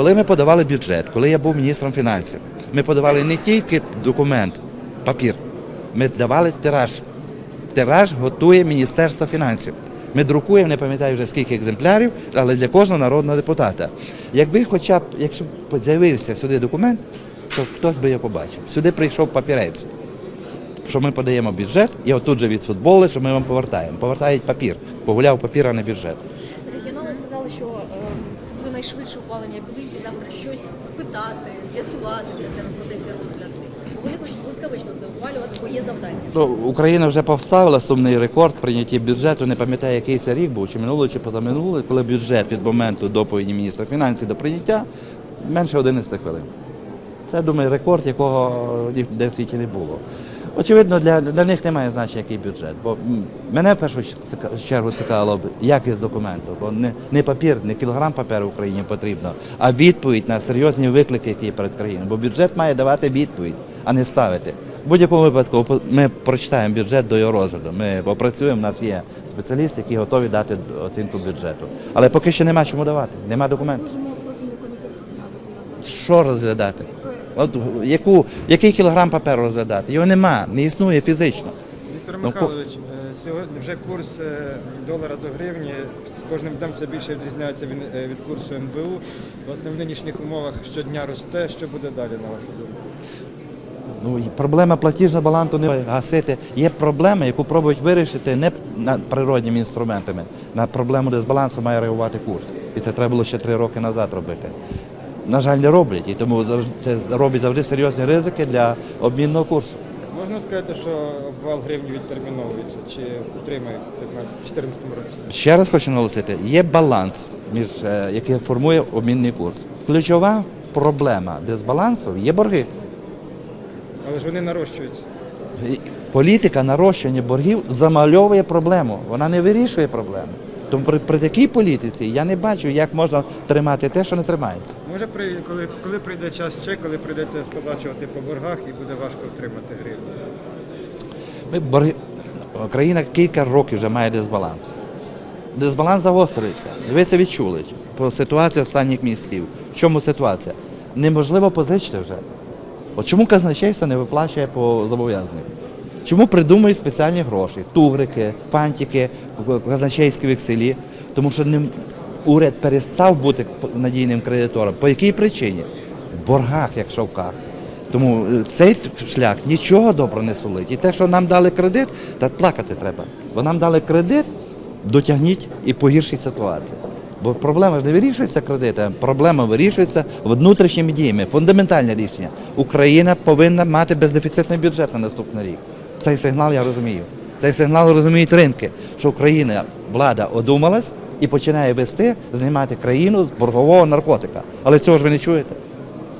коли ми подавали бюджет, коли я був міністром фінансів, ми подавали не тільки документ, папір, ми давали тираж. Тираж готує Міністерство фінансів. Ми друкуємо, не пам'ятаю вже скільки екземплярів, але для кожного народного депутата. Якби хоча б, якщо б з'явився сюди документ, то хтось би його побачив. Сюди прийшов папірець, що ми подаємо бюджет, і отут же від футболу, що ми вам повертаємо. Повертають папір. Погуляв папір, а не бюджет. Регіонали сказали, що найшвидше ухвалення позиції. Завтра щось спитати, з'ясувати для себе в процесі розгляду. Вони хочуть блискавично це ухвалювати, бо є завдання. Ну, Україна вже поставила сумний рекорд прийняття бюджету. Не пам'ятаю, який це рік був, чи минулий, чи позаминулий, коли бюджет від моменту доповіді міністра фінансів до прийняття менше 11 хвилин. Це, думаю, рекорд, якого ніде в світі не було. Очевидно, для, для них немає значення, який бюджет. Бо мене в першу чергу цікавило б якість документу. Бо не, не папір, не кілограм паперу Україні потрібно, а відповідь на серйозні виклики, які є перед країною. Бо бюджет має давати відповідь, а не ставити. В будь-якому випадку ми прочитаємо бюджет до його розгляду. Ми попрацюємо, у нас є спеціалісти, які готові дати оцінку бюджету. Але поки що нема чому давати, нема документів. Що розглядати? От яку, який кілограм паперу розглядати? Його нема, не існує фізично. Віктор Ну, Михайлович, е, сьогодні вже курс е, долара до гривні з кожним днем все більше відрізняється він е, від курсу НБУ. Власне, в нинішніх умовах щодня росте. Що буде далі, на вашу думку? Ну, проблема платіжного балансу не гасити. Є проблема, яку пробують вирішити не на- природніми інструментами. На проблему дисбалансу має реагувати курс. І це треба було ще три роки назад робити. На жаль, не роблять, і тому це робить завжди серйозні ризики для обмінного курсу. Можна сказати, що обвал гривні відтерміновується чи утримає в 2014 році? Ще раз хочу наголосити, є баланс, між, е, який формує обмінний курс. Ключова проблема дисбалансу є борги. Але ж вони нарощуються. Політика нарощування боргів замальовує проблему, вона не вирішує проблему. Тому при, при такій політиці я не бачу, як можна тримати те, що не тримається. Може, при- коли, коли прийде час ще, коли прийдеться сплачувати по боргах і буде важко отримати гривню? Ми борги... Країна кілька років вже має дисбаланс. Дисбаланс загострюється. Ви це відчули по ситуації останніх місяців. В чому ситуація? Неможливо позичити вже. От чому казначейство не виплачує по зобов'язанням? Чому придумують спеціальні гроші? Тугрики, фантики, казначейські векселі? Тому що ним- уряд перестав бути надійним кредитором. По якій причині? В боргах, як шовках. Тому е, цей шлях нічого доброго не сулить. І те, що нам дали кредит, та плакати треба. Бо нам дали кредит, дотягніть і погіршіть ситуацію. Бо проблема ж не вирішується кредитом, проблема вирішується внутрішніми діями. Фундаментальне рішення. Україна повинна мати бездефіцитний бюджет на наступний рік. Цей сигнал я розумію. Цей сигнал розуміють ринки, що Україна, влада одумалась і починає вести, знімати країну з боргового наркотика. Але цього ж ви не чуєте.